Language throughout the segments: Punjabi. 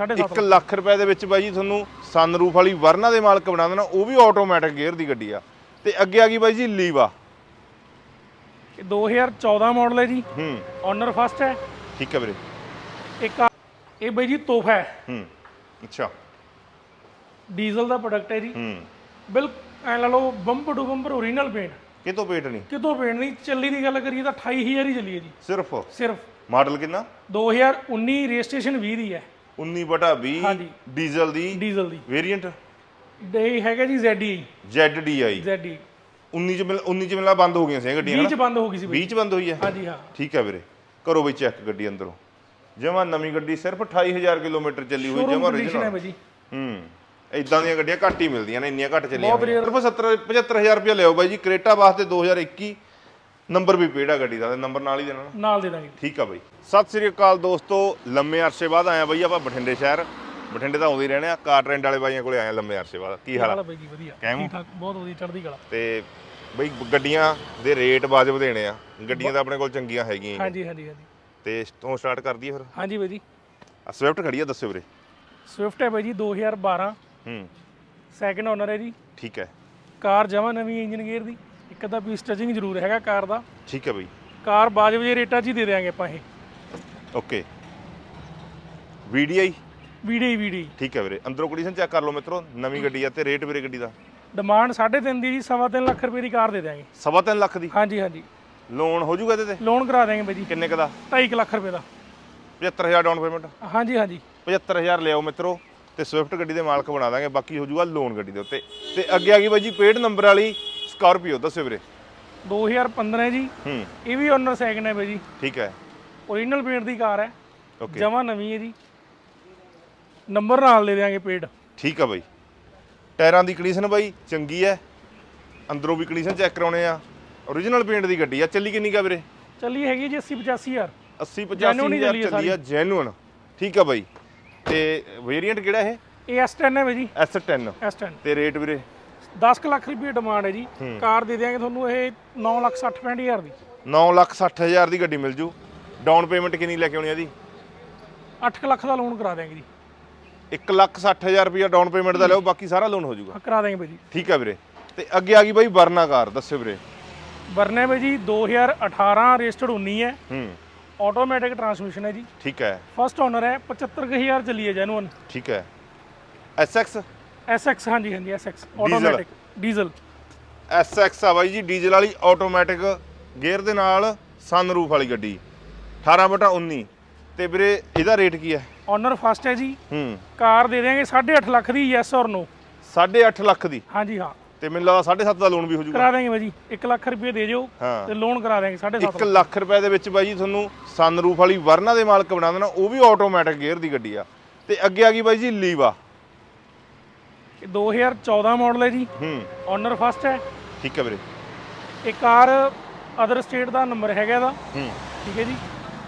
7.5 1 ਲੱਖ ਰੁਪਏ ਦੇ ਵਿੱਚ ਬਾਈ ਜੀ ਤੁਹਾਨੂੰ ਸਨਰੂਫ ਵਾਲੀ ਵਰਨਾ ਦੇ ਮਾਲਕ ਬਣਾ ਦੇਣਾ ਉਹ ਵੀ ਆਟੋਮੈਟਿਕ ਗੇਅਰ ਦੀ ਗੱਡੀ ਆ। ਤੇ ਅੱਗੇ ਆ ਗਈ ਬਾਈ ਜੀ ਲੀਵਾ ਇਹ 2014 ਮਾਡਲ ਹੈ ਜੀ। ਹੂੰ। ਓਨਰ ਫਸਟ ਹੈ। ਠੀਕ ਹੈ ਵੀਰੇ। ਇੱਕ ਇਹ ਬਈ ਜੀ ਤੋਹਫਾ ਹੈ। ਹੂੰ ਅੱਛਾ। ਡੀਜ਼ਲ ਦਾ ਪ੍ਰੋਡਕਟ ਹੈ ਜੀ। ਹੂੰ। ਬਿਲ ਐ ਲਾ ਲਓ bumper to bumper original paint ਕਿਤੋਂ ਪੇਟ ਨਹੀਂ? ਕਿਤੋਂ ਪੇਂਟ ਨਹੀਂ? ਚੱਲੀ ਦੀ ਗੱਲ ਕਰੀਏ ਤਾਂ 28000 ਹੀ ਚੱਲੀ ਹੈ ਜੀ। ਸਿਰਫ? ਸਿਰਫ। ਮਾਡਲ ਕਿੰਨਾ? 2019 ਰਜਿਸਟ੍ਰੇਸ਼ਨ 20 ਦੀ ਹੈ। 19 ਬਟਾ 20 ਹਾਂਜੀ। ਡੀਜ਼ਲ ਦੀ ਡੀਜ਼ਲ ਦੀ। ਵੇਰੀਐਂਟ? ਇਹ ਹੈਗਾ ਜੀ ZE ZDI ZE 19 ਚ ਮਿਲ 19 ਚ ਮਿਲਾ ਬੰਦ ਹੋ ਗਈਆਂ ਸੀ ਇਹ ਗੱਡੀਆਂ 20 ਹਨਾ? ਚ ਬੰਦ ਹੋ ਗਈ ਸੀ ਬਈ। 20 ਚ ਬੰਦ ਹੋਈ ਹੈ ਹਾਂਜੀ ਹਾਂ। ਠੀਕ ਹੈ ਵੀਰੇ। ਕਰੋ ਬਈ ਚੈੱਕ ਗੱਡੀ ਅੰਦਰੋਂ। ਜਮਾ ਨਵੀਂ ਗੱਡੀ ਸਿਰਫ 28000 ਕਿਲੋਮੀਟਰ ਚੱਲੀ ਹੋਈ ਸ਼ੋਰੂਮ ਜਮਾ ਕੰਡੀਸ਼ਨ ਹੈ original ਬਈ। ਜੀ ਹੂੰ। ਇਦਾਂ ਦੀਆਂ ਗੱਡੀਆਂ ਘੱਟ ਹੀ ਮਿਲਦੀਆਂ ਨੇ ਇੰਨੀਆਂ ਘੱਟ ਚੱਲੀਆਂ ਬਹੁਤ ਹੋਈਆਂ। ਸਿਰਫ 70 75000 ਰੁਪਏ ਲਿਓ ਬਾਈ ਜੀ ਕ੍ਰੇਟਾ ਵਾਸਤੇ 2021 ਨੰਬਰ ਵੀ ਪੇੜਾ ਗੱਡੀ ਦਾ ਨੰਬਰ ਨਾਲ ਹੀ ਦੇਣਾ ਨਾ। ਨਾਲ ਦੇ ਦਾਂਗੇ। ਠੀਕ ਆ ਬਾਈ। ਸਤਿ ਸ੍ਰੀ ਅਕਾਲ ਦੋਸਤੋ ਲੰਮੇ ਅਰਸੇ ਬਾਅਦ ਆਇਆ ਬਾਈ ਆਪਾਂ ਬਠਿੰਡੇ ਸ਼ਹਿਰ। ਬਠਿੰਡੇ ਤਾਂ ਆਉਂਦੇ ਹੀ ਰਹਿਣੇ ਆ ਕਾਰ ਟ੍ਰੈਂਡ ਵਾਲੇ ਬਾਈਆਂ ਕੋਲੇ ਆਏ ਆ ਲੰਮੇ ਅਰਸੇ ਬਾਅਦ। ਕੀ ਹਾਲ ਆ? ਹਾਲ ਬਈ ਜੀ ਵਧੀਆ। ਕਾਇਮ? ਠੀਕ ਠਾਕ ਬਹੁਤ ਵਧੀਆ ਚੜ੍ਹਦੀ ਕਲਾ। ਤੇ ਬਈ ਗੱਡੀਆਂ ਦੇ ਰੇਟ ਵਾਜਬ ਦੇਣੇ ਆ। ਗੱਡੀਆਂ ਤਾਂ ਆਪਣੇ ਕੋਲ ਚੰਗੀਆਂ ਹੈਗੀਆਂ ਹੀ। ਹਾਂਜੀ ਹਾਂਜੀ ਹਾਂਜੀ। ਤੇ ਤੋਂ ਸਟਾਰਟ ਕਰ ਦਈਏ ਫਿਰ? ਹਾਂਜੀ ਬਈ ਜੀ। ਆ ਸਵਿਫਟ ਖੜੀ ਆ ਦੱਸਿਓ ਵੀਰੇ। ਸਵਿਫਟ ਹੈ ਬਈ ਜੀ 2012 ਹੂੰ। ਸੈਕਿੰਡ ਓਨਰ ਹੈ ਜੀ। ਠੀਕ ਹੈ। ਕਾਰ ਜਮਾ ਨਵੀਂ ਇੰਜਨ ਗੇਅਰ ਦੀ। ਇੱਕ ਅੱਧਾ ਪੀਸ ਟਚਿੰਗ ਜ਼ਰੂਰ ਹੈਗਾ ਕਾਰ ਦਾ। ਠੀਕ ਹੈ ਬਈ। ਕਾਰ ਬਾਜਬ ਜੇ ਰੇਟਾਂ 'ਚ ਹੀ ਦੇ ਦੇਾਂਗੇ ਆਪਾਂ ਇਹ। ਓਕੇ। VDI ਵੀਡੀ ਵੀਡੀ ਠੀਕ ਹੈ ਵੀਰੇ। ਅੰਦਰੋਂ ਕੰਡੀਸ਼ਨ ਚੈੱਕ ਕਰ ਲਓ ਮਿੱਤਰੋ ਨਵੀਂ ਗੱਡੀ ਆ ਤੇ ਰੇਟ ਵੀਰੇ ਗੱਡੀ ਦਾ। ਡਿਮਾਂਡ 3.5 ਦੀ ਜੀ ਸਵਾ ਤਿੰਨ ਲੱਖ ਰੁਪਏ ਦੀ ਕਾਰ ਦੇ ਦੇਾਂਗੇ ਸਵਾ ਤਿੰਨ ਲੱਖ ਦੀ? ਹਾਂਜੀ ਹਾਂਜੀ। ਲੋਨ ਹੋ ਜਾਊਗਾ ਇਹਦੇ ਤੇ? ਲੋਨ ਕਰਾ ਦੇਾਂਗੇ ਬਈ ਜੀ। ਕਿੰਨੇ ਕ ਦਾ? 2.5 ਲੱਖ ਰੁਪਏ ਦਾ। 75000 ਡਾਊਨ ਪੇਮੈਂਟ ਹਾਂਜੀ ਹਾਂਜੀ। 75000 ਲਿਆਓ ਮਿੱਤਰੋ ਤੇ ਸਵਿਫਟ ਗੱਡੀ ਦੇ ਮਾਲਕ ਬਣਾ ਦਾਂਗੇ ਬਾਕੀ ਹੋ ਜਾਊਗਾ ਲੋਨ ਗੱਡੀ ਦੇ ਉੱਤੇ। ਤੇ ਅੱਗੇ ਆ ਗਈ ਬਾਈ ਜੀ ਪੇਡ ਨੰਬਰ ਵਾਲੀ। ਸਕਾਰਪੀਓ ਦੱਸਿਓ ਵੀਰੇ। 2015 ਹੈ ਜੀ। ਹੂੰ। ਇਹ ਵੀ ਓਨਰ ਸੈਕਿੰਡ ਹੈ ਬਈ ਜੀ। ਠੀਕ ਹੈ। ਓਰੀਜਨਲ ਪੇਂਟ ਦੀ ਕਾਰ ਹੈ। ਓਕੇ ਜਮਾ ਨਵੀਂ ਹੈ ਜੀ। ਨੰਬਰ ਨਾਲ ਦੇ ਦੇਾਂਗੇ ਪੇਡ ਠੀਕ ਆ ਬਾਈ। ਟਾਇਰਾਂ ਦੀ ਕੰਡੀਸ਼ਨ ਬਾਈ ਚੰਗੀ ਹੈ। ਅੰਦਰੋਂ ਵੀ ਕੰਡੀਸ਼ਨ ਚੈੱਕ ਕਰਾਉਣੇ ਆ। Origignal ਪੇਂਟ ਦੀ ਗੱਡੀ ਆ। ਚੱਲੀ ਕਿੰਨੀ ਕਾ ਵੀਰੇ? ਚੱਲੀ ਹੈਗੀ ਜੀ 80 85000 80 Genuine ਹੀ 85000 ਚੱਲੀ ਆ ਚੱਲੀ ਆ ਜੈਨੂਨ ਠੀਕ ਆ ਬਾਈ। ਤੇ ਵੇਰੀਐਂਟ ਕਿਹੜਾ ਇਹ? ਇਹ S10 ਹੈ ਬਈ ਜੀ। S10 S10 ਤੇ ਰੇਟ ਵੀਰੇ? 10 ਕੁ ਲੱਖ ਰੁਪਏ ਡਿਮਾਂਡ ਹੈ ਜੀ। ਕਾਰ ਦੇ ਦੇਾਂਗੇ ਤੁਹਾਨੂੰ ਇਹ 9 ਲੱਖ 60 65000 ਦੀ। 9 ਲੱਖ 60 ਹਜ਼ਾਰ ਦੀ ਗੱਡੀ ਮਿਲ ਜੂ। ਡਾਊਨ ਪੇਮੈਂਟ ਕਿੰਨੀ ਲੈ ਕੇ ਆਉਣੀ ਆ ਦੀ 8 ਕੁ ਲੱਖ ਦਾ ਲੋਨ ਕਰਾ ਦੇਾਂਗੇ ਜੀ। 1 ਲੱਖ 60 ਹਜ਼ਾਰ ਰੁਪਇਆ ਡਾਊਨ ਪੇਮੈਂਟ ਦਾ ਲਿਓ ਬਾਕੀ ਸਾਰਾ ਲੋਨ ਹੋ ਜਾਊਗਾ ਹਾਂ, ਕਰਾ ਦੇਾਂਗੇ ਬਈ ਜੀ। ਠੀਕ ਆ ਵੀਰੇ। ਤੇ ਅੱਗੇ ਆ ਗਈ ਬਾਈ ਵਰਨਾ ਕਾਰ ਦੱਸਿਓ ਵੀਰੇ। ਵਰਨੇ ਬਈ ਜੀ 2018 ਰਜਿਸਟਰਡ 19 ਹੈ। ਹੂੰ। ਆਟੋਮੈਟਿਕ ਟਰਾਂਸਮਿਸ਼ਨ ਹੈ ਜੀ। ਠੀਕ ਹੈ। ਫਸਟ ਓਨਰ ਹੈ 75000 ਚੱਲੀ ਹੈ ਜੈਨੂਨ ਠੀਕ ਹੈ। SX SX ਹਾਂਜੀ ਹਾਂਜੀ SX ਆਟੋਮੈਟਿਕ ਡੀਜ਼ਲ SX ਆ ਬਾਈ ਜੀ ਡੀਜ਼ਲ ਵਾਲੀ ਆਟੋਮੈਟਿਕ ਗੇਅਰ ਦੇ ਨਾਲ ਸਨਰੂਫ ਵਾਲੀ ਗੱਡੀ 18 ਬਟਾ 19 ਤੇ ਵੀਰੇ ਇਹਦਾ ਰੇਟ ਕੀ ਹੈ? ਓਨਰ ਫਸਟ ਹੈ ਜੀ। ਹੂੰ। ਕਾਰ ਦੇ ਦੇਾਂਗੇ 8.5 ਲੱਖ ਦੀ ਯੈਸ ਔਰ ਨੋ 8.5 ਲੱਖ ਦੀ। ਹਾਂਜੀ ਹਾਂ। ਤੇ ਮੈਨੂੰ ਲੱਗਦਾ 7.5 ਦਾ ਲੋਨ ਵੀ ਹੋ ਜਾਊਗਾ। ਕਰਾ ਦੇਾਂਗੇ ਬਈ ਜੀ 1 ਲੱਖ ਰੁਪਏ ਦੇ ਜਿਓ ਤੇ ਲੋਨ ਕਰਾ ਦੇਾਂਗੇ 7.5 1 ਲੱਖ ਰੁਪਏ ਦੇ ਵਿੱਚ ਬਾਈ ਜੀ ਤੁਹਾਨੂੰ ਸਨਰੂਫ ਵਾਲੀ ਵਰਨਾ ਦੇ ਮਾਲਕ ਬਣਾ ਦੇਣਾ ਉਹ ਵੀ ਆਟੋਮੈਟਿਕ ਗੇਅਰ ਦੀ ਗੱਡੀ ਆ। ਤੇ ਅੱਗੇ ਆ ਗਈ ਬਾਈ ਜੀ ਲੀਵਾ ਇਹ 2014 ਮਾਡਲ ਹੈ ਜੀ। ਹੂੰ। ਓਨਰ ਫਸਟ ਹੈ। ਠੀਕ ਹੈ ਵੀਰੇ। ਇਹ ਕਾਰ ਅਦਰ ਸਟੇਟ ਦਾ ਨੰਬਰ ਹੈਗਾ ਇਹਦਾ। ਹੂੰ। ਠੀਕ ਹੈ ਜੀ।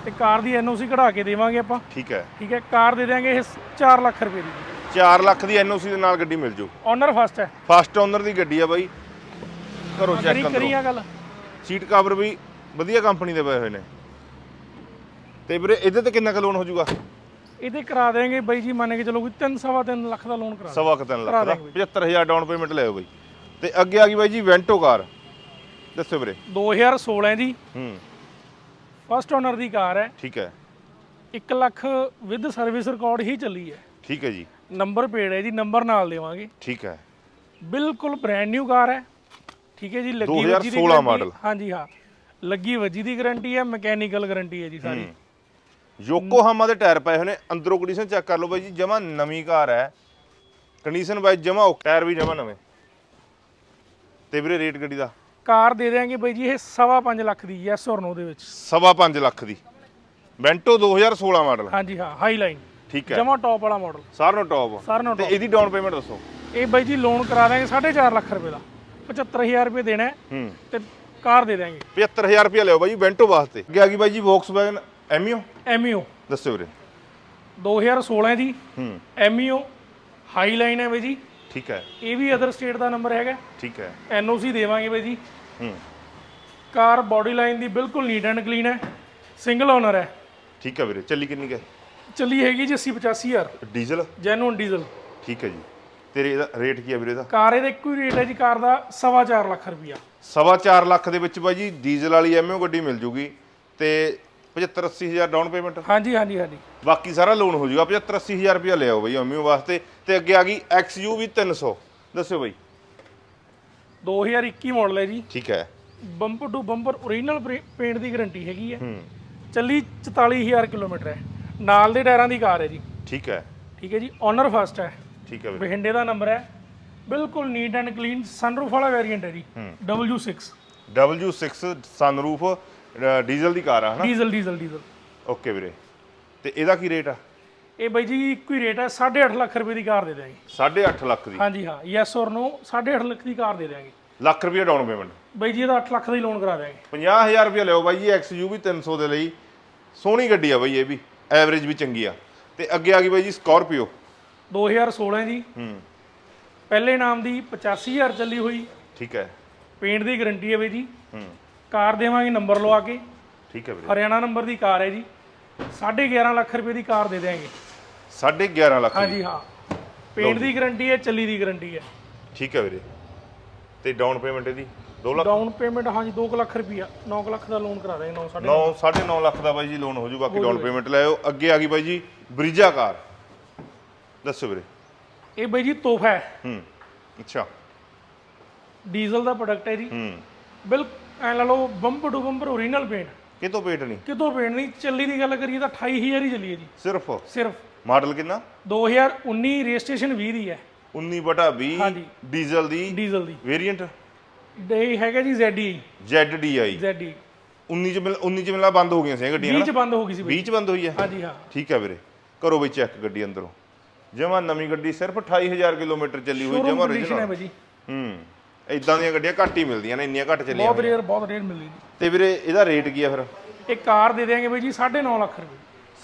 ਤੇ ਕਾਰ ਦੀ ਐਨਓਸੀ ਕਢਾ ਕੇ ਦੇਵਾਂਗੇ ਆਪਾਂ। ਠੀਕ ਹੈ। ਠੀਕ ਹੈ। ਕਾਰ ਦੇ ਦੇਾਂਗੇ ਇਹ 4 ਲੱਖ ਰੁਪਏ ਦੀ। 4 ਲੱਖ ਦੀ ਐਨਓਸੀ ਦੇ ਨਾਲ ਗੱਡੀ ਮਿਲ ਜੂ। ਓਨਰ ਫਸਟ ਹੈ। ਫਸਟ ਓਨਰ ਦੀ ਗੱਡੀ ਆ ਬਾਈ। ਕਰੋ ਚੈੱਕ ਕਰੋ ਕਰੀ ਆ ਗੱਲ। ਸੀਟ ਕਵਰ ਵੀ ਵਧੀਆ ਕੰਪਨੀ ਦੇ ਪਏ ਹੋਏ ਨੇ। ਤੇ ਵੀਰੇ ਇਹਦੇ ਤੇ ਕਿੰਨਾ ਕੁ ਲੋਨ ਹੋ ਜਾਊਗਾ ਇਹਦੇ ਕਰਾ ਦੇਾਂਗੇ ਬਾਈ ਜੀ ਮੰਨ ਕੇ ਚਲੋ ਕੋਈ 3 ਸਵਾ ਤਿੰਨ ਲੱਖ ਦਾ ਲੋਨ ਕਰਾ ਸਵਾ ਕੁ ਤਿੰਨ ਲੱਖ ਦਾ। ਦਾਂਗੇ 75000 ਡਾਊਨ ਪੇਮੈਂਟ ਲਿਓ ਬਾਈ। ਤੇ ਅੱਗੇ ਆ ਗਈ ਬਾਈ ਜੀ ਵੈਂਟੋ ਕਾਰ ਦੱਸੋ ਵੀਰੇ। 2016 ਹੈ ਜੀ। ਹੂੰ। ਫਸਟ ਓਨਰ ਦੀ ਕਾਰ ਹੈ। ਠੀਕ ਹੈ। 1 ਲੱਖ ਵਿਦ ਸਰਵਿਸ ਰਿਕਾਰਡ ਹੀ ਚੱਲੀ ਹੈ। ਠੀਕ ਹੈ ਜੀ। ਨੰਬਰ ਪੇਡ ਹੈ ਜੀ ਨੰਬਰ ਨਾਲ ਦੇਵਾਂਗੇ। ਠੀਕ ਹੈ। ਬਿਲਕੁਲ ਬ੍ਰਾਂਡ ਨਿਊ ਕਾਰ ਹੈ। ਠੀਕ ਹੈ ਜੀ ਲੱਗੀ 2016 ਵੱਜੀ ਦੀ guarantee- ਮਾਡਲ। ਹਾਂਜੀ ਹਾਂ। ਲੱਗੀ ਵੱਜੀ ਦੀ ਗਾਰੰਟੀ ਹੈ ਮਕੈਨੀਕਲ ਗਾਰੰਟੀ ਹੈ ਜੀ ਸਾਰੀ। ਯੋਕੋਹਾਮਾ ਦੇ ਟਾਇਰ ਪਏ ਹੋਏ ਨੇ। ਅੰਦਰੋਂ ਕੰਡੀਸ਼ਨ ਚੈੱਕ ਕਰ ਲਓ ਬਾਈ ਜੀ ਜਮਾ ਨਵੀਂ ਕਾਰ ਹੈ। ਕੰਡੀਸ਼ਨ ਬਾਈ ਜਮਾ ਟਾਇਰ ਵੀ ਜਮਾ ਨਵੇਂ। ਤੇ ਵੀਰੇ ਰੇਟ ਗੱਡੀ ਦਾ? ਕਾਰ ਦੇ ਦੇਾਂਗੇ ਬਾਈ ਜੀ ਇਹ ਸਵਾ ਲੱਖ ਦੀ ਯੈਸ ਔਰ ਨੋ ਦੇ ਵਿੱਚ। ਸਵਾ ਲੱਖ ਦੀ। ਵੈਂਟੋ 2016 ਮਾਡਲ ਹਾਂਜੀ ਹਾਂ ਹਾਈ ਲਾਈਨ ਠੀਕ ਹੈ। ਜਮਾ ਟੌਪ ਵਾਲਾ ਮਾਡਲ ਸਾਰਿਆਂ ਨੂੰ ਟੌਪ ਸਾਰਿਆਂ ਨੂੰ ਤੇ। ਇਹਦੀ ਡਾਊਨ ਪੇਮੈਂਟ ਦੱਸੋ। ਇਹ ਬਾਈ ਜੀ ਲੋਨ ਕਰਾ ਦਾਂਗੇ 4.5 ਲੱਖ ਰੁਪਏ ਦਾ। 75000 ਰੁਪਏ ਦੇਣਾ ਹੈ ਹੂੰ। ਤੇ ਕਾਰ ਦੇ ਦਾਂਗੇ 75000 ਰੁਪਏ ਲਿਓ ਬਾਈ ਜੀ ਵੈਂਟੋ ਵਾਸਤੇ। ਅੱਗੇ ਆ ਗਈ ਬਾਈ ਜੀ ਵੌਕਸਵੈਗਨ ਐਮੀਓ ਐਮਈਓ ਦੱਸੋ ਵੀਰੇ। 2016 ਦੀ ਹੂੰ। ਐਮਈਓ ਹਾਈ ਲਾਈਨ ਹੈ ਬਾਈ ਜੀ। ਠੀਕ ਹੈ। ਇਹ ਵੀ ਅਦਰ ਸਟੇਟ ਦਾ ਨੰਬਰ ਹੈਗਾ। ਠੀਕ ਹੈ। ਐਨਓਸੀ ਦੇਵਾਂਗੇ ਬਾਈ ਜੀ। ਹੂੰ। ਕਾਰ ਬਾਡੀ ਲਾਈਨ ਦੀ ਬਿਲਕੁਲ ਨੀਟ ਐਂਡ ਕਲੀਨ ਹੈ। ਸਿੰਗਲ ਓਨਰ ਹੈ। ਠੀਕ ਹੈ ਵੀਰੇ। ਚੱਲੀ ਕਿੰਨੀ ਹੈ? ਚੱਲੀ ਹੈਗੀ ਜੀ 80 85000 ਡੀਜ਼ਲ ਜੈਨੂਨ ਡੀਜ਼ਲ ਠੀਕ ਹੈ ਜੀ। ਤੇਰੇ ਇਹਦਾ ਰੇਟ ਕੀ ਆ ਵੀਰੇ ਦਾ ਕਾਰ ਇਹਦਾ ਇੱਕੋ ਹੀ ਰੇਟ ਹੈ ਜੀ ਕਾਰ ਦਾ ਸਵਾ ਚਾਰ ਲੱਖ ਰੁਪਈਆ ਸਵਾ ਚਾਰ ਲੱਖ ਦੇ ਵਿੱਚ ਬਾਈ ਜੀ ਡੀਜ਼ਲ ਵਾਲੀ ਐਮਓ ਗੱਡੀ ਮਿਲ ਜੂਗੀ। ਤੇ 75 80 ਹਜ਼ਾਰ ਡਾਊਨ ਪੇਮੈਂਟ ਹਾਂਜੀ ਹਾਂਜੀ ਹਾਂਜੀ। ਬਾਕੀ ਸਾਰਾ ਲੋਨ ਹੋ ਜਾਊਗਾ 75 80 ਹਜ਼ਾਰ ਰੁਪਇਆ ਲਿਆਓ ਬਾਈ ਐਮਓ ਵਾਸਤੇ। ਤੇ ਅੱਗੇ ਆ ਗਈ XUV 300 ਦੱਸਿਓ ਬਾਈ। 2021 ਮਾਡਲ ਹੈ ਜੀ। ਠੀਕ ਹੈ। Bumper to bumper original paint the guarantee ਹੈਗੀ ਹੈ। ਚੱਲੀ 44000 ਕਿਲੋਮੀਟਰ ਹੈ। ਨਾਲ ਦੇ ਟਾਇਰਾਂ ਦੀ ਕਾਰ ਹੈ ਜੀ। ਠੀਕ ਹੈ। ਠੀਕ ਹੈ ਜੀ ਓਨਰ ਫਸਟ ਹੈ। ਠੀਕ ਹੈ ਬਹਿੰਡੇ ਦਾ ਨੰਬਰ ਹੈ। ਬਿਲਕੁਲ ਨੀਟ ਐਂਡ ਕਲੀਨ ਸਨਰੂਫ ਵਾਲਾ ਵੇਰੀਐਂਟ ਹੈ ਜੀ। W6 W6 ਸਨਰੂਫ ਡੀਜ਼ਲ ਦੀ ਕਾਰ ਆ ਹਨਾ? Diesel diesel diesel. ਓਕੇ ਵੀਰੇ। ਤੇ ਇਹਦਾ ਕੀ ਰੇਟ ਆ? ਇਹ ਬਾਈ ਜੀ ਇੱਕੋ ਹੀ ਰੇਟ ਹੈ 8.5 ਲੱਖ ਰੁਪਏ ਦੀ ਕਾਰ ਦੇ ਦਿਆਂਗੇ। 8.5 ਲੱਖ ਦੀ? ਹਾਂਜੀ ਹਾਂ ਯੈਸ ਔਰ ਨੋ 8.5 ਲੱਖ ਦੀ ਕਾਰ ਦੇ ਦਿਆਂਗੇ। ਲੱਖ ਰੁਪਇਆ ਡਾਊਨ ਪੇਮੈਂਟ ਬਾਈ ਜੀ ਇਹਦਾ 8 ਲੱਖ ਦਾ ਹੀ ਲੋਨ ਕਰਾ ਦਿਆਂਗੇ। 50000 ਰੁਪਇਆ ਲਿਓ ਬਾਈ ਜੀ XUV 300 ਦੇ ਲਈ। ਸੋਹਣੀ ਗੱਡੀ ਆ ਬਾਈ ਇਹ ਵੀ। ਐਵਰੇਜ ਵੀ ਚੰਗੀ ਆ। ਤੇ ਅੱਗੇ ਆ ਗਈ ਬਾਈ ਜੀ ਸਕਾਰਪੀਓ 2016 ਜੀ। ਹੂੰ। ਪਹਿਲੇ ਨਾਮ ਦੀ 85000 ਚੱਲੀ ਹੋਈ। ਠੀਕ ਹੈ। ਪੇਂਟ ਦੀ ਗਾਰੰਟੀ ਹੈ ਬਾਈ ਜੀ। ਹੂੰ। ਕਾਰ ਦੇਵਾਂਗੇ ਨੰਬਰ ਲਵਾ ਕੇ। ਠੀਕ ਹੈ ਵੀਰੇ। ਹਰਿਆਣਾ ਨੰਬਰ ਦੀ ਕਾਰ ਹੈ ਜੀ। 11.5 ਲੱਖ ਰੁਪਏ ਦੀ ਕਾਰ ਦੇ ਦਿਆਂਗੇ। 11.5 ਲੱਖ ਹਾਂਜੀ ਹਾਂ। ਪੇਂਟ ਦੀ ਗਾਰੰਟੀ ਹੈ ਚੱਲੀ ਦੀ ਗਾਰੰਟੀ ਹੈ। ਠੀਕ ਹੈ ਵੀਰੇ। ਤੇ ਡਾਊਨ ਪੇਮੈਂਟ ਇਹਦੀ? 2 ਲੱਖ? ਡਾਊਨ ਪੇਮੈਂਟ ਹਾਂਜੀ 2 ਲੱਖ ਰੁਪਈਆ। 9 ਲੱਖ ਦਾ ਲੋਨ ਕਰਾ ਦਾਂਗੇ 9 ਸਾਢੇ 9 9.5 ਲੱਖ ਦਾ ਬਾਈ ਜੀ ਲੋਨ ਹੋ ਜੂ ਬਾਕੀ ਡਾਊਨ ਪੇਮੈਂਟ ਲਾਇਓ ਅੱਗੇ ਆ ਗਈ ਬਾਈ ਜੀ ਬਰੀਜਾ ਕਾਰ। ਦੱਸੋ ਵੀਰੇ। ਇਹ ਬਾਈ ਜੀ ਤੋਹਫਾ ਹੈ। ਹੂੰ। ਅੱਛਾ। ਡੀਜ਼ਲ ਦਾ ਪ੍ਰੋਡਕਟ ਹੈ ਜੀ। ਹੂੰ। ਬਿਲ ਐ ਲਾ ਲਓ bumper to bumper original paint ਕਿਤੋਂ ਪੇਟ ਨਹੀਂ? ਕਿਤੋਂ ਪੇਂਟ ਨਹੀਂ? ਚੱਲੀ ਦੀ ਗੱਲ ਕਰੀਏ ਤਾਂ 28000 ਹੀ ਚੱਲੀ ਹੈ ਜੀ। ਸਿਰਫ? ਸਿਰਫ। ਮਾਡਲ ਕਿੰਨਾ? 2019 ਰਜਿਸਟ੍ਰੇਸ਼ਨ 20 ਦੀ ਹੈ। 19 ਬਟਾ 20 ਹਾਂਜੀ। ਡੀਜ਼ਲ ਦੀ ਡੀਜ਼ਲ ਦੀ। ਵੇਰੀਐਂਟ ਇਹ ਹੈਗਾ ਜੀ ZE ZDI ZE 19 ਚ ਮਿਲ 19 ਚ ਮਿਲਾ ਬੰਦ ਹੋ ਗਈਆਂ ਸੀ ਇਹ ਗੱਡੀਆਂ 20 ਚ ਬੰਦ ਹੋ ਗਈ ਸੀ ਬਾਈ। 20 ਚ ਬੰਦ ਹੋਈ ਹੈ? ਹਾਂਜੀ ਹਾਂ। ਠੀਕ ਹੈ ਵੀਰੇ। ਕਰੋ ਬਈ ਚੈੱਕ ਗੱਡੀ ਅੰਦਰੋਂ। ਜਮਾ ਨਵੀਂ ਗੱਡੀ ਸਿਰਫ 28000 ਕਿਲੋਮੀਟਰ ਚੱਲੀ ਹੋਈ ਸ਼ੋਰੂਮ ਜਮਾ ਕੰਡੀਸ਼ਨ ਹੈ ਬਾਈ ਜੀ। ਹੂੰ। ਇਦਾਂ ਦੀਆਂ ਗੱਡੀਆਂ ਘੱਟ ਹੀ ਮਿਲਦੀਆਂ ਨੇ ਇੰਨੀਆਂ ਘੱਟ ਚੱਲੀਆਂ ਬਹੁਤ ਰੇਅਰ ਬਹੁਤ ਰੇਅਰ ਮਿਲਦੀ ਜੀ ਤੇ ਵੀਰੇ ਇਹਦਾ ਰੇਟ ਕੀ ਆ ਫਿਰ? ਇਹ ਕਾਰ ਦੇ ਦਿਆਂਗੇ ਬਾਈ ਜੀ 9.5 ਲੱਖ ਰੁਪਏ।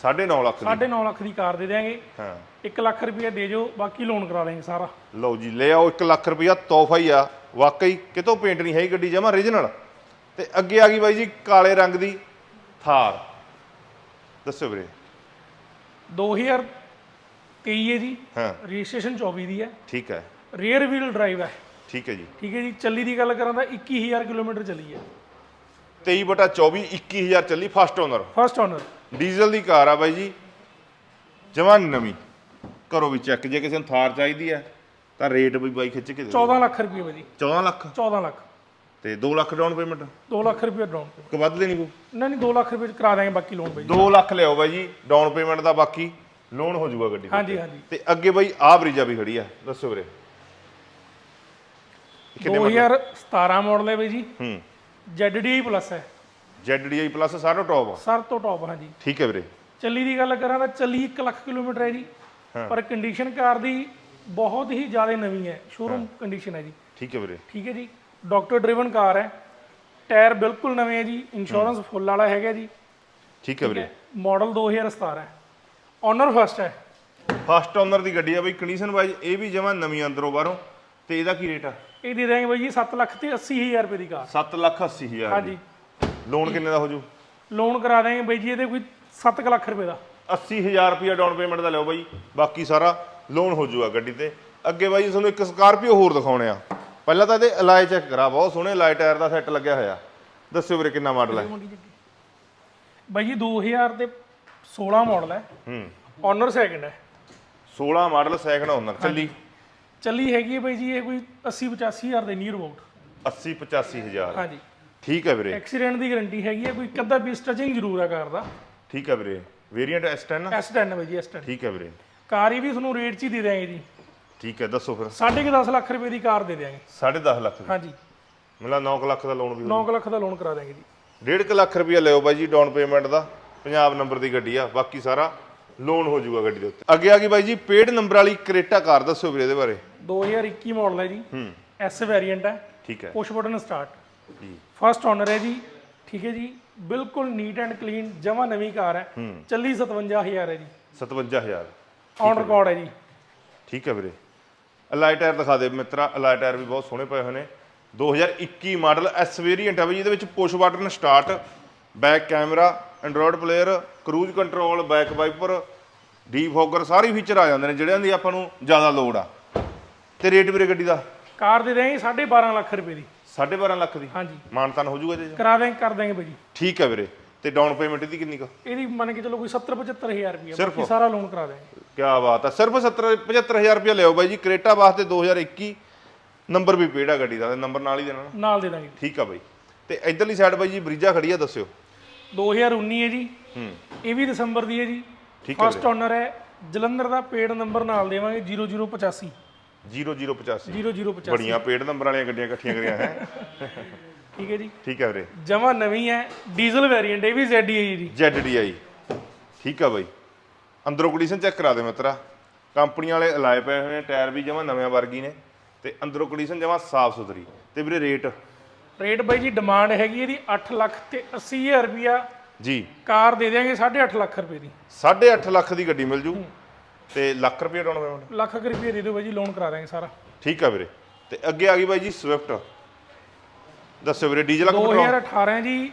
9.5 ਲੱਖ ਦੀ। 9.5 ਲੱਖ ਦੀ ਕਾਰ ਦੇ ਦਿਆਂਗੇ। ਹਾਂ। 1 ਲੱਖ ਰੁਪਏ ਦੇ ਜੋ ਬਾਕੀ ਲੋਨ ਕਰਾ ਦੇਂਗੇ ਸਾਰਾ। ਲਓ ਜੀ ਲੈ ਆਓ 1 ਲੱਖ ਰੁਪਇਆ ਤੋਹਫਾ ਹੀ ਆ। ਵਾਕਈ ਕਿਤੋਂ ਪੇਂਟ ਨਹੀਂ ਹੈ ਗੱਡੀ ਜਮਾ origignal ਤੇ ਅੱਗੇ ਆ ਗਈ ਬਾਈ ਜੀ ਕਾਲੇ ਰੰਗ ਦੀ ਥਾਰ। ਦੱਸੋ ਵੀਰੇ। 2023 ਹੈ ਜੀ। ਹਾਂ। ਰਜਿਸਟ੍ਰੇਸ਼ਨ 24 ਦੀ ਹੈ। ਠੀਕ ਹੈ। ਰੀਅਰ ਵੀਲ ਡਰਾਈਵ ਹੈ। ਠੀਕ ਹੈ ਜੀ। ਠੀਕ ਹੈ ਜੀ ਚੱਲੀ ਦੀ ਗੱਲ ਕਰਾਂ ਤਾਂ 21000 ਕਿਲੋਮੀਟਰ ਚੱਲੀ ਹੈ। 23 ਬਟਾ 24 21000 ਚੱਲੀ first owner first owner diesel ਦੀ ਕਾਰ ਆ ਬਾਈ ਜੀ ਜਮਾ ਨਵੀਂ। ਕਰੋ ਵੀ ਚੈੱਕ ਜੇ ਕਿਸੇ ਨੂੰ ਥਾਰ ਚਾਹੀਦੀ ਹੈ ਤਾਂ ਰੇਟ ਵੀ ਬਾਈ ਖਿੱਚ ਕੇ ਦੇ ਦਿਓ। 14 ਲੱਖ ਰੁਪਏ ਬਾਈ ਜੀ। 14 ਲੱਖ? 14 ਲੱਖ। ਤੇ 2 ਲੱਖ ਡਾਊਨ ਪੇਮੈਂਟ 2 ਲੱਖ ਰੁਪਏ ਡਾਊਨ ਪੇਮੈਂਟ ਕਿ ਵੱਧ ਦੇਣੀ ਪਊ? ਨਹੀਂ ਨਹੀਂ 2 ਲੱਖ ਰੁਪਏ ਚ ਕਰਾ ਦਾਂਗੇ ਬਾਕੀ ਲੋਨ ਬਾਈ ਜੀ। 2 ਲੱਖ ਲਿਆਓ ਬਾਈ ਜੀ ਡਾਊਨ ਪੇਮੈਂਟ ਦਾ ਬਾਕੀ। ਲੋਨ ਹੋ ਜਾਊਗਾ ਗੱਡੀ। ਹਾਂਜੀ ਹਾਂਜੀ। ਤੇ ਅੱਗੇ ਬਾਈ ਆ ਬਰੀਜਾ ਵੀ ਖੜੀ ਆ ਦੱਸੋ ਵੀਰੇ। ਕਿੰਨੇ ਮਾਡਲ 2017 ਮਾਡਲ ਹੈ ਬਾਈ ਜੀ। ਹੂੰ। ZDI ਪਲੱਸ ਹੈ। ZDI ਪਲੱਸ ਸਾਰਾ ਟੌਪ ਸਰ ਤੋਂ ਟੌਪ ਹਾਂਜੀ। ਠੀਕ ਹੈ ਵੀਰੇ। ਚੱਲੀ ਦੀ ਗੱਲ ਕਰਾਂ ਤਾਂ ਚੱਲੀ 1 ਲੱਖ ਕਿਲੋਮੀਟਰ ਹੈ ਜੀ। ਪਰ ਕੰਡੀਸ਼ਨ ਕਾਰ ਦੀ ਬਹੁਤ ਹੀ ਜ਼ਿਆਦਾ ਨਵੀਂ ਹੈ। ਸ਼ੋਰੂਮ ਕੰਡੀਸ਼ਨ ਹੈ ਜੀ। ਠੀਕ ਹੈ ਵੀਰੇ। ਠੀਕ ਹੈ ਜੀ। ਡਾਕਟਰ ਡਰਾਈਵਨ ਕਾਰ ਹੈ। ਟਾਇਰ ਬਿਲਕੁਲ ਨਵੇਂ ਹੈ ਜੀ। ਇੰਸ਼ੋਰੈਂਸ ਫੁੱਲ ਵਾਲਾ ਹੈਗਾ ਜੀ। ਠੀਕ ਹੈ ਵੀਰੇ। ਮਾਡਲ 2017 ਹੈ। ਓਨਰ ਫਸਟ ਹੈ। ਫਸਟ ਓਨਰ ਦੀ ਗੱਡੀ ਆ ਬਾਈ। ਕੰਡੀਸ਼ਨ ਵਾਈਜ਼ ਇਹ ਵੀ ਜਮਾ ਨਵੀਂ ਅੰਦਰੋਂ ਬਾਹਰੋਂ। ਤੇ ਇਹਦਾ ਕੀ ਰੇਟ ਆ? ਇਹ ਦੇ ਦਾਂਗੇ ਬਾਈ ਜੀ 7 ਲੱਖ ਤੇ 80000 ਰੁਪਏ ਦੀ ਕਾਰ। 7 ਲੱਖ 80 ਹਜ਼ਾਰ ਹਾਂਜੀ। ਲੋਨ ਕਿੰਨੇ ਦਾ ਹੋ ਜੂ? ਲੋਨ ਕਰਾ ਦਾਂਗੇ ਬਾਈ ਜੀ ਇਹਦੇ ਕੋਈ 7 ਲੱਖ ਰੁਪਏ ਦਾ। 80000 ਰੁਪਇਆ ਡਾਊਨ ਪੇਮੈਂਟ ਦਾ ਲਿਓ ਬਾਈ। ਬਾਕੀ ਸਾਰਾ ਲੋਨ ਹੋ ਜੂਗਾ ਗੱਡੀ ਤੇ। ਅੱਗੇ ਬਾਈ ਤੁਹਾਨੂੰ ਇੱਕ ਸਕਾਰਪੀਓ ਹੋਰ ਦਿਖਾਉਣੇ ਆ। ਪਹਿਲਾਂ ਤਾਂ ਇਹਦੇ ਅਲਾਈ ਚੈੱਕ ਕਰਾ ਬਹੁਤ ਸੋਹਣੇ ਅਲਾਈ ਟਾਇਰ ਦਾ ਸੈੱਟ ਲੱਗਿਆ ਹੋਇਆ। ਦੱਸਿਓ ਵੀਰੇ ਕਿੰਨਾ ਮਾਡਲ ਹੈ। ਬਾਈ ਜੀ 2000 ਤੇ 16 ਮਾਡਲ ਹੈ। ਹੂੰ। ਓਨਰ ਸੈਕਿੰਡ ਹੈ। 16 ਮਾਡਲ ਸੈਕਿੰਡ ਓਨਰ ਚੱਲੀ। ਚੱਲੀ ਹੈਗੀ ਹੈ ਬਾਈ ਜੀ ਇਹ ਕੋਈ 80 85000 ਦੇ ਨੀਅਰ ਅਬਾਊਟ 80 85000 ਹਾਂਜੀ। ਠੀਕ ਹੈ ਵੀਰੇ। ਐਕਸੀਡੈਂਟ ਦੀ ਗਾਰੰਟੀ ਹੈਗੀ ਹੈ ਕੋਈ ਕੱਦਾ ਪੀਸ ਟਚਿੰਗ ਜ਼ਰੂਰ ਹੈ ਕਾਰ ਦਾ। ਠੀਕ ਹੈ ਵੀਰੇ। ਵੇਰੀਐਂਟ S10 S10 ਬਾਈ ਜੀ S10 ਠੀਕ ਹੈ ਵੀਰੇ। ਕਾਰ ਹੀ ਵੀ ਤੁਹਾਨੂੰ ਰੇਟ 'ਚ ਹੀ ਦੇ ਦਿਆਂਗੇ ਜੀ। ਠੀਕ ਹੈ ਦੱਸੋ ਫਿਰ। 10.5 ਲੱਖ ਰੁਪਏ ਦੀ ਕਾਰ ਦੇ ਦਿਆਂਗੇ। 10.5 ਲੱਖ ਦੀ? ਹਾਂਜੀ। ਮਤਲਬ 9 ਲੱਖ ਦਾ ਲੋਨ ਵੀ 9 ਲੱਖ ਦਾ ਲੋਨ ਕਰਾ ਦਿਆਂਗੇ ਜੀ। 1.5 ਲੱਖ ਰੁਪਇਆ ਲਿਓ ਬਾਈ ਜੀ ਡਾਊਨ ਪੇਮੈਂਟ ਦਾ। ਪੰਜਾਬ ਨੰਬਰ ਦੀ ਗੱਡੀ ਆ ਬਾਕੀ ਸਾਰਾ ਲੋਨ ਹੋ ਜਾਊਗਾ ਗੱਡੀ ਦੇ ਉੱਤੇ। ਅੱਗੇ ਆ ਗਈ ਬਾਈ ਜੀ ਪੇਡ ਨੰਬਰ ਵਾਲੀ ਕਰੇਟਾ ਕਾਰ ਦੱਸੋ ਵੀਰੇ ਇਹਦੇ ਬਾਰੇ। 2021 ਮਾਡਲ ਹੈ ਜੀ। ਹੂੰ। ਐਸ ਵੈਰੀਐਂਟ ਹੈ। ਠੀਕ ਹੈ। ਪੁਸ਼ ਬਟਨ ਸਟਾਰਟ ਜੀ। ਫਸਟ ਓਨਰ ਹੈ ਜੀ। ਠੀਕ ਹੈ ਜੀ। ਬਿਲਕੁਲ ਨੀਟ ਐਂਡ ਕਲੀਨ ਜਮਾ ਨਵੀਂ ਕਾਰ ਹੈ। ਚੱਲੀ 57000 ਹੈ ਜੀ। 57000 ਔਨ ਰਿਕਾਰਡ ਹੈ ਜੀ। ਠੀਕ ਹੈ ਵੀਰੇ। ਅਲਾਈ ਟਾਇਰ ਦਿਖਾ ਦੇ ਮਿੱਤਰਾ। ਅਲਾਈ ਟਾਇਰ ਵੀ ਬਹੁਤ ਸੋਹਣੇ ਪਏ ਹੋਏ ਨੇ। 2021 ਮਾਡਲ ਐਸ ਵੇਰੀਐਂਟ ਆ ਬਈ ਇਹਦੇ ਵਿੱਚ push button start back camera Android player cruise control back wiper deep fogger ਸਾਰੇ ਫੀਚਰ ਆ ਜਾਂਦੇ ਨੇ ਜਿਹੜਿਆਂ ਦੀ ਆਪਾਂ ਨੂੰ ਜ਼ਿਆਦਾ ਲੋੜ ਆ। ਤੇ ਰੇਟ ਵੀਰੇ ਗੱਡੀ ਦਾ? ਕਾਰ ਦੇ ਦੇਂਗੇ 12.5 ਲੱਖ ਰੁਪਏ ਦੀ। 12.5 ਲੱਖ ਦੀ? ਹਾਂਜੀ। ਮਾਨਤਾਨ ਹੋ ਜਾਊਗਾ 'ਚ? ਕਰਾ ਦੇਂਗੇ ਕਰ ਦੇਂਗੇ ਬਾਈ ਜੀ। ਠੀਕ ਹੈ ਵੀਰੇ। ਤੇ ਡਾਊਨ ਪੇਮੈਂਟ ਇਹਦੀ ਕਿੰਨੀ ਕੁ? ਇਹਦੀ ਮੰਨ ਕੇ ਚਲੋ ਕੋਈ 70 75000 ਰੁਪਏ? ਬਾਕੀ ਸਾਰਾ ਲੋਨ ਕਰਾ ਦੇਂਗੇ। ਕੀ ਬਾਤ ਹੈ ਸਿਰਫ 70 75000 ਰੁਪਏ ਲਿਓ ਬਾਈ ਜੀ। ਕ੍ਰੇਟਾ ਵਾਸਤੇ 2021 ਨੰਬਰ ਵੀ ਪੇੜ ਗੱਡੀ ਦਾ ਨੰਬਰ ਨਾਲ ਹੀ ਦੇਣਾ ਨਾਲ ਦੇ ਦਾਂਗੇ। ਠੀਕ ਆ ਬਾਈ। ਤੇ ਇਧਰਲੀ ਸਾਈਡ ਬਾਈ ਜੀ ਬਰੀਜਾ ਖੜੀ ਆ ਦੱਸਿਓ। 2019 ਹੈ ਜੀ। ਹੂੰ। ਇਹ ਵੀ ਦਸੰਬਰ ਦੀ ਹੈ ਜੀ। ਠੀਕ ਹੈ ਫਸਟ ਓਨਰ ਹੈ। ਜਲੰਧਰ ਦਾ ਪੇਡ ਨੰਬਰ ਨਾਲ ਦੇਵਾਂਗੇ 0085 0085 0085 ਬੜੀਆਂ ਪੇੜ ਨੰਬਰ ਵਾਲੀਆਂ ਗੱਡੀਆਂ ਇਕੱਠੀਆਂ ਕਰੀਆਂ ਹੈ। ਠੀਕ ਹੈ ਜੀ। ਠੀਕ ਹੈ ਵੀਰੇ। ਜਮਾ ਨਵੀਂ ਹੈ ਡੀਜ਼ਲ ਵੇਰੀਐਂਟ ਇਹ ਵੀ ZDI ਜੀ ZDI ਠੀਕ ਆ ਬਾਈ। ਅੰਦਰੋਂ ਕੰਡੀਸ਼ਨ ਚੈੱਕ ਕਰਾ ਦੇ ਮਿੱਤਰਾ। ਕੰਪਨੀ ਵਾਲੇ ਲਾਏ ਪਏ ਹੋਏ ਨੇ ਟਾਇਰ ਵੀ ਜਮਾ ਨਵੇਂ ਵਰਗੀ ਨੇ। ਤੇ ਅੰਦਰੋਂ ਕੰਡੀਸ਼ਨ ਜਮਾ ਸਾਫ਼ ਸੁਥਰੀ। ਤੇ ਵੀਰੇ ਰੇਟ? ਰੇਟ ਬਾਈ ਜੀ ਡਿਮਾਂਡ ਹੈਗੀ ਇਹਦੀ 8 ਲੱਖ ਤੇ 80000 ਰੁਪਿਆ ਜੀ। ਕਾਰ ਦੇ ਦੇਵਾਂਗੇ 8.5 ਲੱਖ ਰੁਪਏ ਦੀ। 8.5 ਲੱਖ ਦੀ ਗੱਡੀ ਮਿਲ ਜੂ। ਤੇ ਲੱਖ ਰੁਪਏ ਡਾਊਨ ਪੇਮੈਂਟ ਲੱਖ ਕੁ ਰੁਪਏ ਦੇ ਦਿਓ ਬਾਈ ਜੀ ਲੋਨ ਕਰਾ ਦਾਂਗੇ ਸਾਰਾ। ਠੀਕ ਆ ਵੀਰੇ। ਤੇ ਅੱਗੇ ਆ ਗਈ ਬਾਈ ਜੀ ਸਵਿਫਟ ਦੱਸੋ ਵੀਰੇ ਡੀਜ਼ਲ ਆ ਕਿ ਪੈਟਰੋਲ 2018 ਹੈ ਜੀ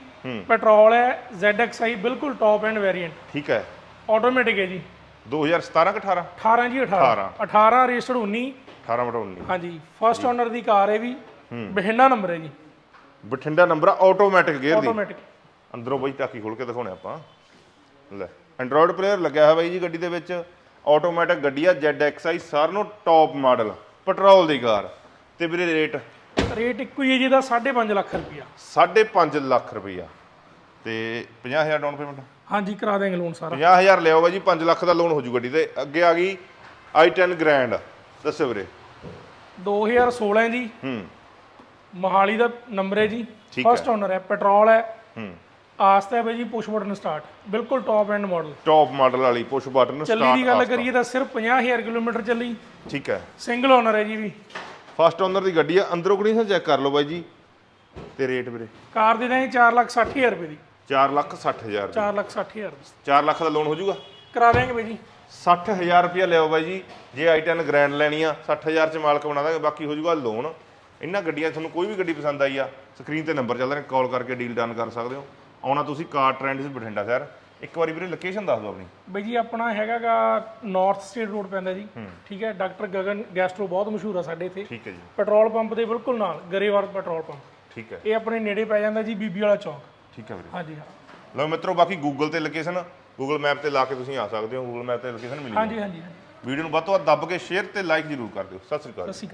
ਪੈਟਰੋਲ ਹੈ ZXi ਬਿਲਕੁਲ ਟੌਪ ਐਂਡ ਵੇਰੀਐਂਟ ਠੀਕ ਹੈ। ਆਟੋਮੈਟਿਕ ਹੈ ਜੀ। 2017 ਕਿ 18 18 ਜੀ 18 18 ਰਜਿਸਟਰਡ 19 18 ਬਟਾ 19 ਹਾਂਜੀ ਫਸਟ ਓਨਰ ਦੀ ਕਾਰ ਹੈ ਵੀ ਬਠਿੰਡਾ ਨੰਬਰ ਹੈ ਜੀ। ਬਠਿੰਡਾ ਨੰਬਰ ਆਟੋਮੈਟਿਕ ਗੇਅਰ ਦੀ। ਆਟੋਮੈਟਿਕ ਅੰਦਰੋਂ ਬਾਈ ਟਾਕੀ ਖੋਲ ਕੇ ਦਿਖਾਉਣੇ ਆਪਾਂ। ਲੈ ਐਂਡਰੋਇਡ ਪਲੇਅਰ ਲੱਗਿਆ ਹੋਇਆ ਬਾਈ ਜੀ ਗੱਡੀ ਦੇ ਵਿੱਚ। ਆਟੋਮੈਟਿਕ ਗੱਡੀ ਆ ZXi ਸਾਰਿਆਂ ਨੂੰ ਟੌਪ ਮਾਡਲ ਪੈਟਰੋਲ ਦੀ ਕਾਰ। ਤੇ ਵੀਰੇ ਰੇਟ? ਰੇਟ ਇੱਕੋ ਹੀ ਹੈ ਜੀ ਦਾ 5.5 ਲੱਖ ਰੁਪਿਆ 5.5 ਲੱਖ ਰੁਪਈਆ ਤੇ 50000 ਡਾਊਨ ਪੇਮੈਂਟ ਹਾਂਜੀ ਕਰਾ ਦਾਂਗੇ ਲੋਨ ਸਾਰਾ। 50000 ਲਿਆਓ ਜੀ 5 ਲੱਖ ਦਾ ਲੋਨ ਹੋ ਜੂ ਗੱਡੀ ਤੇ ਅੱਗੇ ਆ ਗਈ i10 ਗ੍ਰੈਂਡ ਦੱਸੋ ਵੀਰੇ। 2016 ਹੈ ਜੀ। ਹੂੰ। ਮੋਹਾਲੀ ਦਾ ਨੰਬਰ ਹੈ ਜੀ। ਫਸਟ ਓਨਰ ਹੈ ਪੈਟਰੋਲ ਹੈ। ਹੂੰ। ਆਸਤਾ ਹੈ ਬਾਈ ਜੀ ਪੁਸ਼ ਬਟਨ ਸਟਾਰਟ ਬਿਲਕੁਲ top end model top model ਵਾਲੀ ਪੁਸ਼ ਬਟਨ ਚੱਲੀ ਦੀ ਗੱਲ ਕਰੀਏ ਤਾਂ ਸਿਰਫ 50000 ਕਿਲੋਮੀਟਰ ਚੱਲੀ। ਠੀਕ ਹੈ। ਸਿੰਗਲ ਓਨਰ ਹੈ ਜੀ ਵੀ। ਫਸਟ ਓਨਰ ਦੀ ਗੱਡੀ ਆ ਅੰਦਰੋਂ ਕੰਡੀਸ਼ਨ ਚੈੱਕ ਕਰ ਲਓ ਬਾਈ ਜੀ। ਤੇ ਰੇਟ ਵੀਰੇ। ਕਾਰ ਦੇ ਦਾਂਗੇ 460000 ਰੁਪਏ ਦੀ। 4 ਲੱਖ 60000 460000 ਦੀ। 4 ਲੱਖ ਦਾ। ਲੋਨ ਹੋ ਜਾਊਗਾ? ਕਰਾ ਦਾਂਗੇ ਬਾਈ ਜੀ। 60000 ਰੁਪਇਆ ਲਿਓ ਬਾਈ ਜੀ। ਜੇ i10 ਗ੍ਰੈਂਡ ਲੈਣੀ ਆ 60000 ਚ ਮਾਲਕ ਬਣਾ ਦਾਂਗੇ ਬਾਕੀ ਹੋ ਜਾਊਗਾ ਲੋਨ ਇਹਨਾਂ ਗੱਡੀਆਂ ਤੁਹਾਨੂੰ ਕੋਈ ਵੀ ਗੱਡੀ ਪਸੰਦ ਆਈ ਆ ਸਕਰੀਨ ਤੇ ਨੰਬਰ ਚੱਲ ਰਿਹਾ ਕਾਲ ਕਰਕੇ ਡੀਲ ਡਨ ਕਰ ਸਕਦੇ ਹੋ। ਆਉਣਾ ਤੁਸੀਂ ਕਾਰ ਟ੍ਰੈਂਡਸ ਬਠਿੰਡਾ ਸ਼ਹਿਰ ਇੱਕ ਵਾਰੀ ਵੀਰੇ ਲੋਕੇਸ਼ਨ ਦੱਸ ਦਿਓ ਆਪਣੀ। ਬਾਈ ਜੀ ਆਪਣਾ ਹੈਗਾਗਾ ਨਾਰਥ ਸਟੇਟ ਰੋਡ ਪੈਂਦਾ ਜੀ। ਠੀਕ ਹੈ ਡਾਕਟਰ ਗਗਨ ਗੈਸਟਰੋ ਬਹੁਤ ਮਸ਼ਹੂਰ ਆ ਸਾਡੇ ਇੱਥੇ। ਠੀਕ ਹੈ ਜੀ। ਪੈਟਰੋਲ ਪੰਪ ਦੇ ਬਿਲਕੁਲ ਨਾਲ ਗਰੇਵਾਲ ਪੈਟਰੋਲ ਪੰਪ। ਠੀਕ ਹੈ। ਇਹ ਆਪਣੇ ਨੇੜੇ ਪੈ ਜਾਂਦਾ ਜੀ ਬੀਬੀ ਵਾਲਾ ਚੌਂਕ। ਠੀਕ ਹੈ ਵੀਰੇ। ਹਾਂਜੀ ਹਾਂ। ਲਓ ਮਿੱਤਰੋ ਬਾਕੀ ਗੂਗਲ ਤੇ ਲੋਕੇਸ਼ਨ ਗੂਗਲ ਮੈਪ ਤੇ ਲਾ ਕੇ ਤੁਸੀਂ ਆ ਸਕਦੇ ਹੋ। ਗੂਗਲ ਮੈਪ ਤੇ ਲੋਕੇਸ਼ਨ ਮਿਲੀ ਹਾਂਜੀ ਹਾਂਜੀ ਵੀਡੀਓ ਨੂੰ ਵੱਧ ਤੋਂ ਵੱਧ ਦੱਬ ਕੇ ਸ਼ੇਅਰ ਤੇ ਲਾਈਕ ਜ਼ਰੂਰ ਕਰ ਦਿਓ। ਸਤਿ ਸ੍ਰੀ ਅਕਾਲ ਸਤਿ ਸ਼੍ਰੀ ਅਕਾਲ।